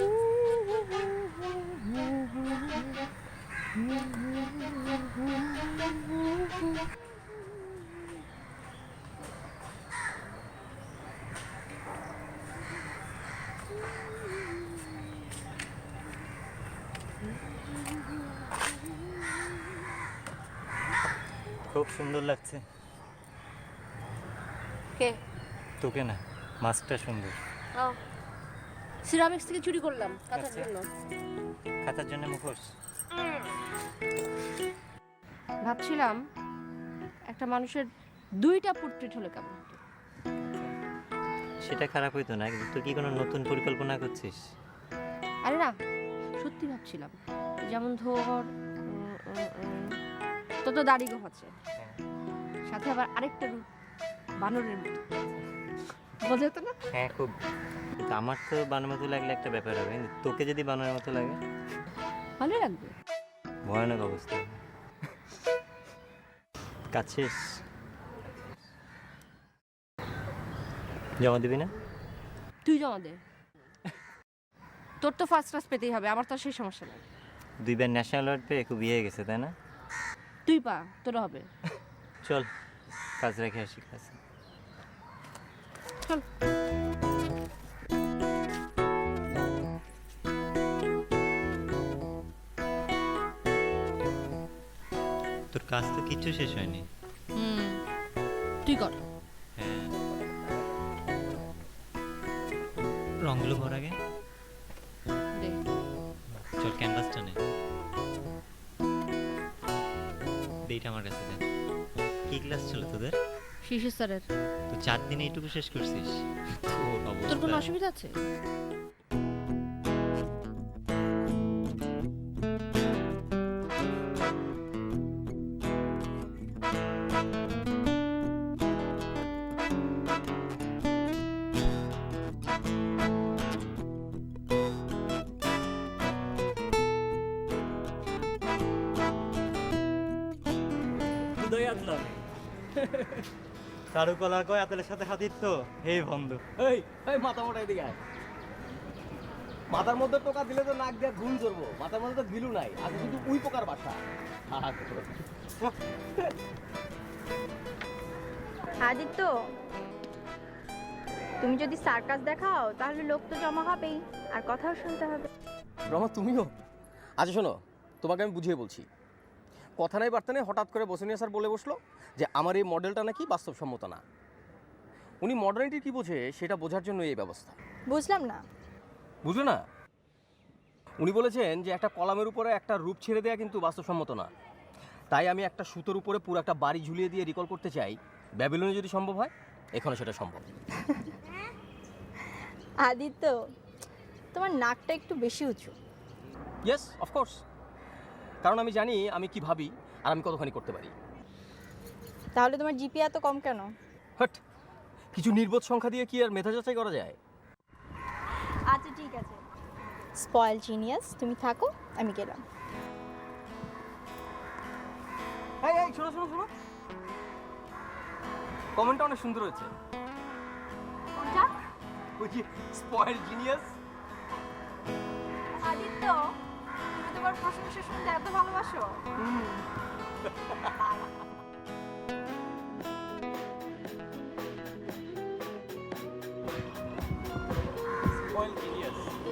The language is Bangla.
Ooh. খুব সুন্দর লাগছে। কে? তোকে না মাছটা সুন্দর। ও। সিরামিক্স থেকে চুরি করলাম কাঁথার আচ্ছা। জন্য। খাতার জন্য মুখোশ। ভাবছিলাম একটা মানুষের দুইটা পোর্ট্রেট হলে কেমন হতো? সেটা খারাপ হইতো না কিন্তু তুই কি কোনো নতুন পরিকল্পনা করছিস? আরে না সত্যি ভাবছিলাম। যেমন ধর তোর তো দাড়ি আছে। সাথে আবার আরেকটা রূপ বানরের মতো। বোঝা যেত না? হ্যাঁ খুব। আমার তো বানার মতো লাগলে একটা ব্যাপার হবে। তোকে যদি বানানোর মতো লাগে? ভালো লাগবে। ভয়ানক অবস্থা। শেষ। জমা দিবি না? তুই জমা দে। তোর তো ফার্স্ট ক্লাস পেতেই হবে আমার তো আর সেই সমস্যা নেই। দুইবার ন্যাশনাল অ্যাওয়ার্ড পেয়ে খুব ইয়ে গেছে তাই না? তুই পা তোর হবে। চল কাজ রেখে আসি কাজ চল। তোর কাজ তো কিচ্ছু শেষ হয়নি। হুম তুই কর। হ্যাঁ। রংগুলো ভর আগে। চল ক্যানভাসটা নে। এইটা আমার কাছে দে। কি ক্লাস ছিল তোদের? শিশু স্যারের তো চার দিনে এইটুকু শেষ করছিস? তোর তোর কোনো অসুবিধা আছে? চারুকলা কয় আতেলের সাথে হাতির তো? এই বন্ধ। এই এই মাথা মোটা এদিকে আয়। মাথার মধ্যে টোকা দিলে তো নাক দিয়ে ঘুম ধরবো মাথার মধ্যে তো গিলু নাই আজ শুধু উই পোকার বাসা। আদিত্য তুমি যদি সার্কাস দেখাও তাহলে লোক তো জমা হবেই আর কথাও শুনতে হবে। রমা তুমিও? আচ্ছা শোনো তোমাকে আমি বুঝিয়ে বলছি। কথা নাই বার্তা নেই হঠাৎ করে বসেনিয়া স্যার বলে বসল যে আমার এই মডেলটা নাকি বাস্তবসম্মত না। উনি মডার্নিটি কী বোঝে সেটা বোঝার জন্য এই ব্যবস্থা। বুঝলাম না। বুঝলে না? উনি বলেছেন যে একটা কলামের উপরে একটা রূপ ছেড়ে দেওয়া কিন্তু বাস্তবসম্মত না। তাই আমি একটা সুতোর উপরে পুরো একটা বাড়ি ঝুলিয়ে দিয়ে রিকল করতে চাই। ব্যাবিলনে যদি সম্ভব হয় এখানে সেটা সম্ভব। আদিত্য তোমার নাকটা একটু বেশি উঁচু। ইয়েস অফকোর্স কারণ আমি জানি আমি কি ভাবি আর আমি কতখানি করতে পারি। তাহলে তোমার জিপি এত কম কেন? হট কিছু নির্বোধ সংখ্যা দিয়ে কি আর মেধা যাচাই করা যায়? আচ্ছা ঠিক আছে। স্পয়েল জিনিয়াস তুমি থাকো আমি গেলাম। এই এই শোনো শোনো শোনো। কমেন্টটা অনেক সুন্দর হয়েছে। কোনটা? ওই যে স্পয়েল জিনিয়াস আদিত্য। তোমার প্রশংসা শুনতে এত ভালোবাসো?